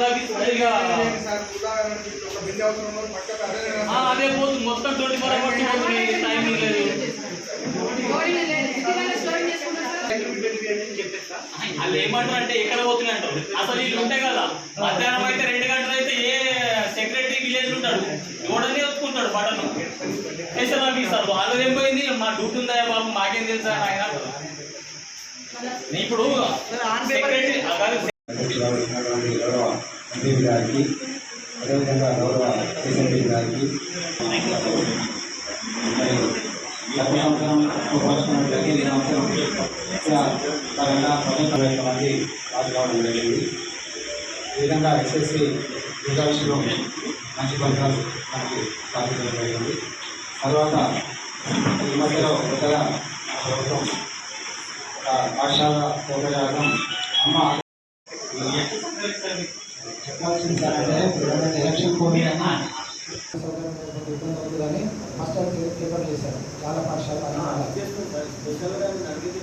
అదే ఆ, అదే పోతుంది మొత్తం ట్వంటీ ఫోర్ అవర్స్ టైమింగ్ లేదు. వాళ్ళు ఏమంటారు అంటే ఎక్కడ పోతున్నాయి అంటారు అసలు వీళ్ళు ఉంటాయి కదా మధ్యాహ్నం అయితే రెండు గంటలు అయితే ఏ సెక్రటరీ విలేజ్ ఉంటాడు? ఎవడనే ఒప్పుకుంటాడు బటన్ స్పెషల్ ఆఫీసర్ వాళ్ళు ఏం పోయింది? మా డ్యూటీ ఉందా బాబు? మాకేం తెలుసా ఆయన. ఇప్పుడు గౌరవ ఎంపీ గారికి అదేవిధంగా గౌరవ ఎస్ఎంపీ గారికి గత సంవత్సరం సంవత్సరం జరిగింది ఈ సంవత్సరం పరంగా పదకొండు వేల మంది పాస్ కావడం జరిగింది ఈ విధంగా ఎస్ఎస్సి రిజల్ట్స్లో మంచి ఫలితాలు మనకి సాధించడం జరిగింది తర్వాత ఈ మధ్యలో కొత్తగా ప్రభుత్వం ఒక పాఠశాల ఉపజాతం అమ్మ ఎలక్షన్ కోడ్ కానీ మాస్టర్ పేపర్ చేశారు చాలా పాఠశాల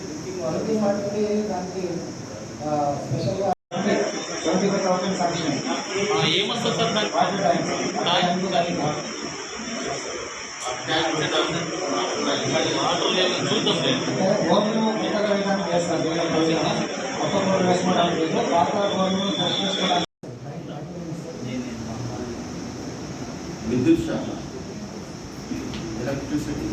డ్రింకింగ్ వాటర్కి దానికి స్పెషల్గా ట్వంటీ ఫైవ్ థౌసండ్ సాంక్షన్ ఆ, ఏమొస్తుంది సార్ దానికి వాటర్ ట్యాంక్స్ దానికి ఆటో లేదు చూద్దాం లేదు గవర్నమెంట్ కొత్తగా వేయడానికి చేస్తారు పాత విద్యుత్ శాఖ. ఎలక్ట్రిసిటీ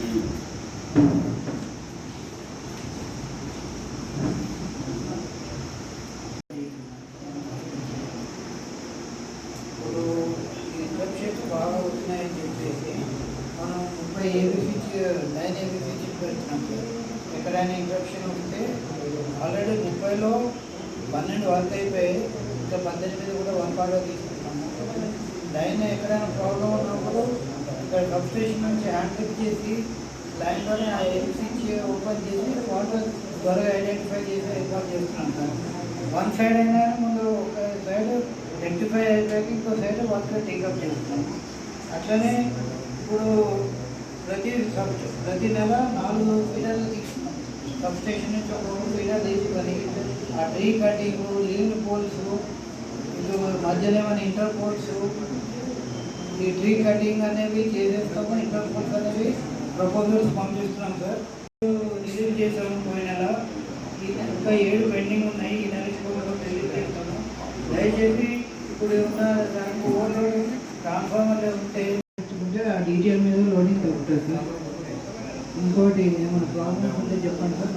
ఇప్పుడు ఇన్ఫెక్షన్స్ బాగా అవుతున్నాయని చెప్పేసి మనం ముప్పై ఏబిసి నైన్ ఏబిసి పెట్టినాం ఎక్కడైనా ఇన్ఫెక్షన్ ఉంటే ఆల్రెడీ ముప్పైలో పన్నెండు వర్క్ అయిపోయి ఇంకా పద్దెనిమిది కూడా వన్ పార్ట్లో తీసుకుంటున్నాము. లైన్ ఎక్కడైనా ప్రాబ్లం ఉన్నప్పుడు ఇక్కడ సబ్ స్టేషన్ నుంచి హ్యాండ్ చేసి లైన్లోనే ఆ ఏబిసి ఓపెన్ చేసి వాటర్ త్వరగా ఐడెంటిఫై చేసి ఏర్పాటు చేస్తున్నాం సార్. వన్ సైడ్ అయినా ముందు ఒక సైడ్ రెక్టిఫై అయిపోయాక ఇంకో సైడ్ వర్క్ టేకప్ చేస్తున్నాం. అట్లనే ఇప్పుడు ప్రతి సబ్ ప్రతి నెల నాలుగు ఫీడర్లు తీసుకుంటాం. సబ్ స్టేషన్ నుంచి ఒక మూడు ఫీడర్ తీసుకొని ఆ ట్రీ కటింగ్ లీవ్ పోల్స్ ఇటు మధ్యలో ఏమైనా ఇంటర్ పోల్స్ ఈ ట్రీ కటింగ్ అనేవి చేసేస్తాము ఇంటర్ పోల్స్ అనేవి ప్రపోజల్స్ పంపిస్తున్నాం సార్. రిలీజ్ చేసాము పోయిన నెల. నెల ఇంకా ఏడు పెండింగ్ ఉన్నాయి ఈ నెల రిలీజ్ చేస్తాము. దయచేసి ఇప్పుడు ఉన్న దానికి ఓవర్లోడ్ ట్రాన్స్ఫార్మర్లు ఉంటే ఉంటే ఆ డీటెయిల్ మీద లోడింగ్ ఉంటుంది సార్. ఇంకోటి ఏమైనా ప్రాబ్లమ్ ఉంటే చెప్పండి సార్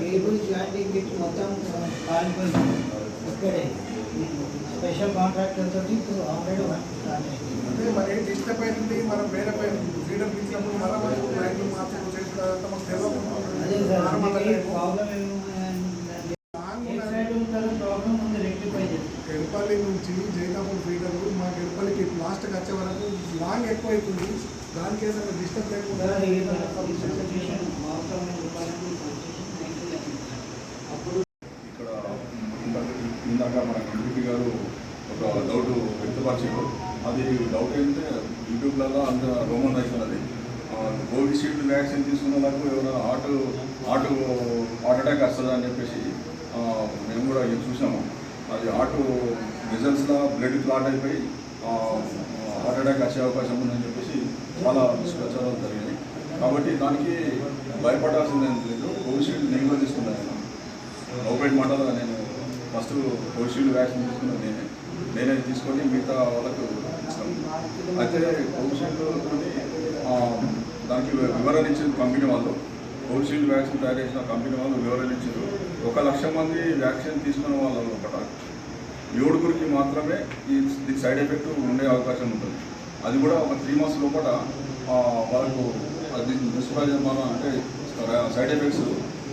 కేబుల్ జాయింటింగ్ కిట్ మొత్తం కాలిపోయింది ఇక్కడే. స్పెషల్ కాంట్రాక్టర్ తోటి ఇప్పుడు ఆల్రెడీ వర్క్ స్టార్ట్ అయింది. అదే సార్ ప్రాబ్లం ఏముందంటే ఏ సైడ్ ఉంటుందో ప్రాబ్లం ఉంది రెక్టిఫై చేస్తాం. నుంచి ఎడపల్లికి లాస్ట్కి వచ్చే వరకు లాంగ్ ఎక్కువ అవుతుంది దానికి ఏదైనా డిస్టర్బ్ లేకుండా అప్పుడు ఇక్కడ ఇందాక మన ఎంపీ గారు ఒక డౌట్ వ్యక్తపరిచారు. అది డౌట్ ఏంటంటే యూట్యూబ్లలో అంత రోమన్ రైస్ అది కోవిషీల్డ్ వ్యాక్సిన్ తీసుకున్న వాళ్ళకు ఎవరైనా హార్ట్ హార్ట్ హార్ట్ అటాక్ వస్తుందా అని చెప్పేసి మేము కూడా చూసాము. అది హార్ట్ రిజల్ట్స్లో బ్లడ్ క్లాట్ అయిపోయి హార్ట్ అటాక్ వచ్చే అవకాశం ఉందని చెప్పేసి చాలా దుష్ప్రచారాలు జరిగాయి కాబట్టి దానికి భయపడాల్సిందేం లేదు. కోవిషీల్డ్ నేను కూడా తీసుకున్నాను. నేను గవర్నమెంట్ నేను ఫస్ట్ కోవిషీల్డ్ వ్యాక్సిన్ తీసుకున్నాను నేనే. నేనే తీసుకొని మిగతా వాళ్ళకు ఇస్తాను. అయితే కోవిషీల్డ్ దానికి వివరణ ఇచ్చింది కంపెనీ వాళ్ళు కోవిషీల్డ్ వ్యాక్సిన్ తయారు చేసిన కంపెనీ వాళ్ళు వివరణ ఇచ్చారు. ఒక లక్ష మంది వ్యాక్సిన్ తీసుకున్న వాళ్ళు ఒకట ఏడుగురికి మాత్రమే ఈ దీనికి సైడ్ ఎఫెక్ట్ ఉండే అవకాశం ఉంటుంది. అది కూడా ఒక త్రీ మంత్స్ లోపల వాళ్ళకు అది దుష్ప్రయోజనం అంటే సైడ్ ఎఫెక్ట్స్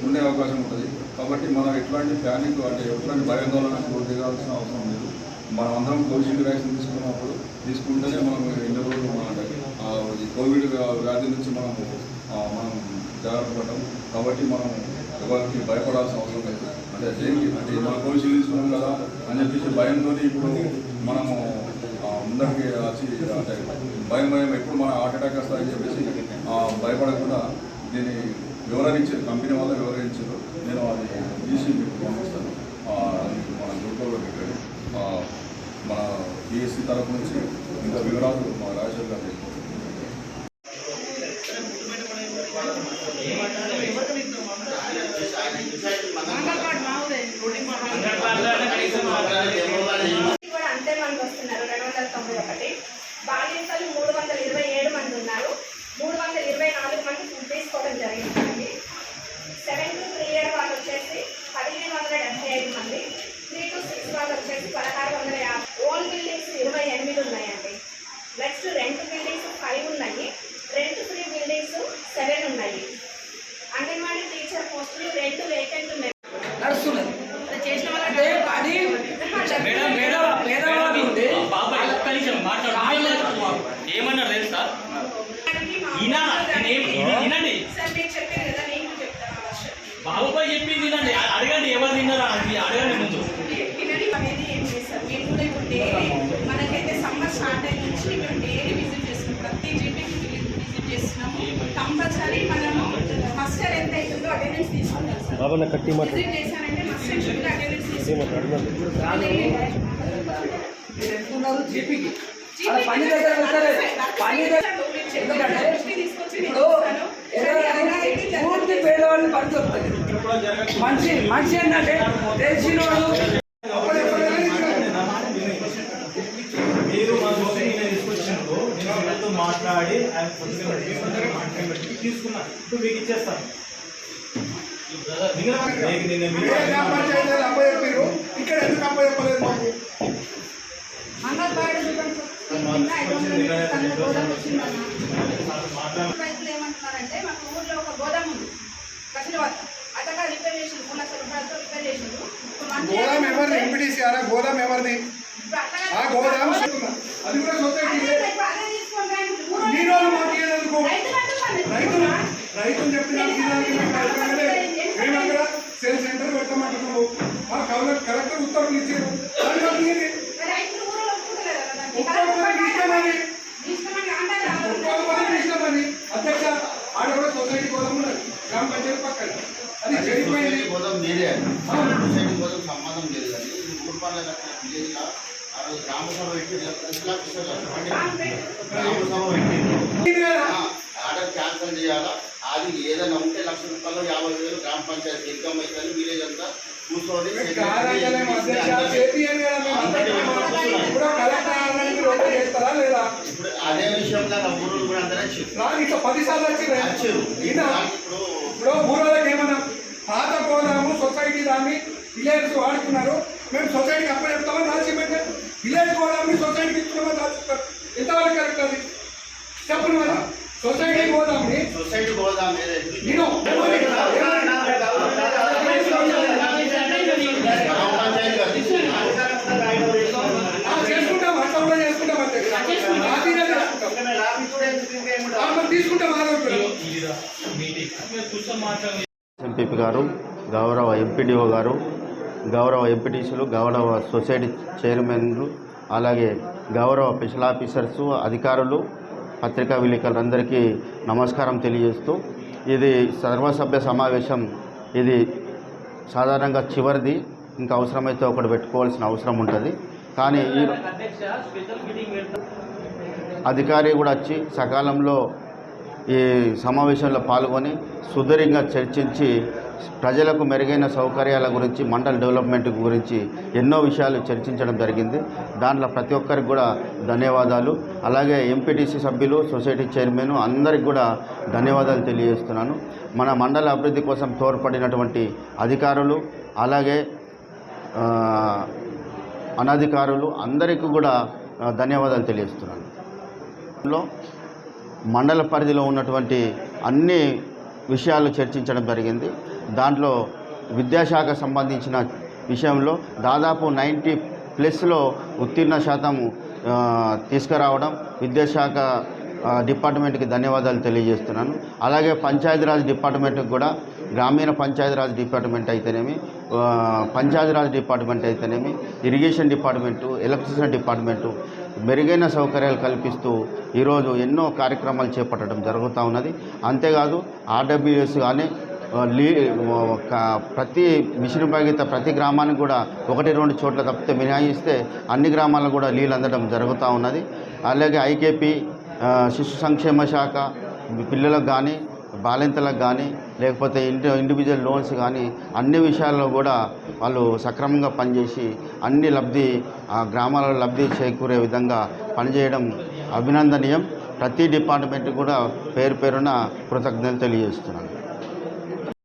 ఉండే అవకాశం ఉంటుంది. కాబట్టి మనం ఎట్లాంటి ప్యానిక్ అంటే ఎట్లాంటి భయాందోళన గురి దిగాల్సిన అవసరం లేదు. మనం అందరం కోవిషీల్డ్ వ్యాక్సిన్ తీసుకున్నప్పుడు తీసుకుంటేనే మనం ఎన్ని రోజులు అంటే, ఈ కోవిడ్ వ్యాధి నుంచి మనం మనం జాగ్రత్త పడ్డాం కాబట్టి మనం ఎవరికి భయపడాల్సిన అవసరం లేదు. అంటే దేనికి అంటే మన కోవిషీల్డ్ తీసుకున్నాం కదా అని చెప్పేసి భయంతో ఇప్పుడు మనము ముందరికి వచ్చి అంటే భయం భయం ఎప్పుడు మన హార్ట్ అటాక్ వస్తాయని చెప్పేసి ఆ, భయపడకుండా దీన్ని వివరించారు. కంపెనీ వల్ల వివరించారు. నేను అది తీసి మీకు పంపిస్తాను. మన గ్రూప్లో పెట్టాడు మన పిఎస్సి తరపు నుంచి ఇంకా వివరాలు మా రాజశేఖర్ గారు చెప్పారు. కూడా అంతే మంది వస్తున్నారు రెండు వందల తొంభై ఒకటి బాలింతలు మూడు వందల ఇరవై ఏడు మంది ఉన్నారు మూడు వందల ఇరవై నాలుగు మంది ఫుడ్ తీసుకోవడం జరిగింది సెవెన్ టు త్రీ ఇయర్ వాళ్ళు వచ్చేసి పదిహేను వందల డెబ్బై ఐదు మంది త్రీ టు సిక్స్ వాళ్ళు వచ్చేసి పదహారు వందల యాభై ఓన్ బిల్డింగ్స్ ఇరవై ఎనిమిది ఉన్నాయండి నెక్స్ట్ రెంట్ బిల్డింగ్స్ ఫైవ్ ఉన్నాయి రెంట్ ఫ్రీ బిల్డింగ్స్ సెవెన్ ఉన్నాయి అంగన్వాడీ టీచర్ పోస్టులు రెండు వేకెంట్ ఉన్నాయి నడుస్తున్నది చేసిన అంటే అది మేడం మేడం పేదవాళ్ళు ఉంటే ఆ బాబాయ్ ఒక్క నిమిషం మాట్లాడు ఏమన్నారు తెలుసా ఈయన నేనేం ఇది వినండి సార్ మీరు చెప్పారు కదా నేను కూడా చెప్తాను ఆ వర్షం బాబుపై చెప్పింది వినండి అ- అడగండి ఎవరు తిన్నారా అది అడగండి ముందు వినడం అనేది ఏం లేదు సార్ మేము కూడా ఇప్పుడు డైలీ మనకైతే సమ్మర్ నుంచి మేము డైలీ విజిట్ చేస్తున్నాం ప్రతి జీపీకి విజిట్ చేస్తున్నాము. కంపల్సరీ మనము మస్టర్ ఎంత అవుతుందో అటెండెన్స్ తీసుకుంటాం సార్. విజిట్ చేశానంటే మస్టర్ షుడ్ అటెండెన్స్ తీసుకుంటాం మీరు ఎందుకున్నారు జీపీకి అలా పని దగ్గర వెళ్తారు పని దగ్గర ఎందుకంటే ఇప్పుడు ఏదైనా పూర్తి పేదవాళ్ళని పని దొరుకుతుంది మనిషి మనిషి ఏంటంటే తెలిసినోడు మీరు మా దోస్తు నేను తీసుకొచ్చినప్పుడు నేను వీళ్ళతో మాట్లాడి ఆయన కొద్దిగా తీసుకుంటారు మాట్లాడి పెట్టి తీసుకున్నా ఇప్పుడు మీకు ఇచ్చేస్తాను ఇక్కడ ఎందుకు మాకు రైతులు ఏమంటున్నారంటే మాకు ఊర్లో ఒక గోదాం ఉంది కసిలవద్ద అతగా రిపేర్ చేసింది మూడు లక్షల రూపాయలతో రిపేర్ చేసిండు గోదాం ఎవరిది ఎంపీటీసీ గోదాం ఎవరిది ఆ గోదాం అది కూడా సొసైటీ గోదాం ఉన్నది. గ్రామ పంచాయతీ పక్కన. అది చెడిపోయింది కోసం మీరే సొసైటీ కోసం సంబంధం లేదు కానీ ఊరు పనుల కట్టిన విలేజ్లో ఆ రోజు గ్రామ సభ పెట్టి గ్రామ సభ పెట్టి. ఇది కదా ఆర్డర్ క్యాన్సిల్ చేయాలా? అది ఏదైనా ఉంటే లక్ష రూపాయలు యాభై వేలు గ్రామ పంచాయతీ ఇన్కమ్ అవుతుంది విలేజ్ అంతా కూర్చొని కార్యాలయం అధ్యక్ష చేపియని కదా మేము అందరికీ ఇప్పుడు కలెక్టర్ రోడ్డు చేస్తారా లేదా? ఇప్పుడు అదే విషయంలో నా ఊరు కూడా అందరూ వచ్చారు నాకు ఇట్లా పది సార్లు వచ్చింది ఇప్పుడు ఇప్పుడు ఊరోళ్ళకి ఏమన్నా పాత గోదాము సొసైటీ దాన్ని విలేజ్ వాడుకున్నారు. మేము సొసైటీకి చెప్తామని రాసిపెట్టే విలేజ్ గోదాంని సొసైటీకి ఇస్తున్నామని రాసిస్తారు ఎంతవరకు కరెక్ట్ అది? చెప్పండి మరి. సొసైటీ గోదాంని సొసైటీ ఏదైతే నేను గ్రామ పంచాయతీ కాదు. చేసుకుంటాం అట్లా కూడా చేసుకుంటాం అంతే రాజీనే చేసుకుంటాం ఆ, మరి తీసుకుంటాం ఆరోగ్యం మీటింగ్ మీరు కూర్చొని మాట్లాడండి ఎంపీపీ గారు గౌరవ ఎంపీడీఓ గారు గౌరవ ఎంపీటీసీలు గౌరవ సొసైటీ చైర్మన్లు అలాగే గౌరవ స్పెషల్ ఆఫీసర్స్ అధికారులు పత్రికా విలేకరులందరికీ నమస్కారం తెలియజేస్తూ ఇది సర్వసభ్య సమావేశం. ఇది సాధారణంగా చివరిది. ఇంకా అవసరమైతే ఒకటి పెట్టుకోవాల్సిన అవసరం ఉంటుంది. కానీ ఈ అధికారి కూడా వచ్చి సకాలంలో ఈ సమావేశంలో పాల్గొని సుదీర్ఘంగా చర్చించి ప్రజలకు మెరుగైన సౌకర్యాల గురించి మండల డెవలప్మెంట్ గురించి ఎన్నో విషయాలు చర్చించడం జరిగింది. దాంట్లో ప్రతి ఒక్కరికి కూడా ధన్యవాదాలు. అలాగే ఎంపీటీసీ సభ్యులు సొసైటీ చైర్మన్ అందరికి కూడా ధన్యవాదాలు తెలియజేస్తున్నాను. మన మండల అభివృద్ధి కోసం తోడ్పడినటువంటి అధికారులు అలాగే అనధికారులు అందరికీ కూడా ధన్యవాదాలు తెలియజేస్తున్నాను. లో మండల పరిధిలో ఉన్నటువంటి అన్ని విషయాలు చర్చించడం జరిగింది. దాంట్లో విద్యాశాఖ సంబంధించిన విషయంలో దాదాపు నైంటీ ప్లస్లో ఉత్తీర్ణ శాతం తీసుకురావడం విద్యాశాఖ డిపార్ట్మెంట్కి ధన్యవాదాలు తెలియజేస్తున్నాను. అలాగే పంచాయతీరాజ్ డిపార్ట్మెంట్కి కూడా గ్రామీణ పంచాయతీరాజ్ డిపార్ట్మెంట్ అయితేనేమి పంచాయతీరాజ్ డిపార్ట్మెంట్ అయితేనేమి ఇరిగేషన్ డిపార్ట్మెంటు ఎలక్ట్రిసిటీ డిపార్ట్మెంటు మెరుగైన సౌకర్యాలు కల్పిస్తూ ఈరోజు ఎన్నో కార్యక్రమాలు చేపట్టడం జరుగుతూ ఉన్నది. అంతేకాదు ఆర్డబ్ల్యూఎస్ కానీ లీ ఒక ప్రతి మిషన్ భగీత ప్రతి గ్రామానికి కూడా ఒకటి రెండు చోట్ల తప్పితే మినహాయిస్తే అన్ని గ్రామాలకు కూడా నీళ్ళు అందడం జరుగుతూ ఉన్నది. అలాగే ఐకేపీ శిశు సంక్షేమ శాఖ పిల్లలకు కానీ బాలింతలకు కానీ లేకపోతే ఇండి ఇండివిజువల్ లోన్స్ కానీ అన్ని విషయాల్లో కూడా వాళ్ళు సక్రమంగా పనిచేసి అన్ని లబ్ధి ఆ గ్రామాలలో లబ్ధి చేకూరే విధంగా పనిచేయడం అభినందనీయం. ప్రతి డిపార్ట్మెంట్ కూడా పేరు పేరున కృతజ్ఞతలు తెలియజేస్తున్నాను.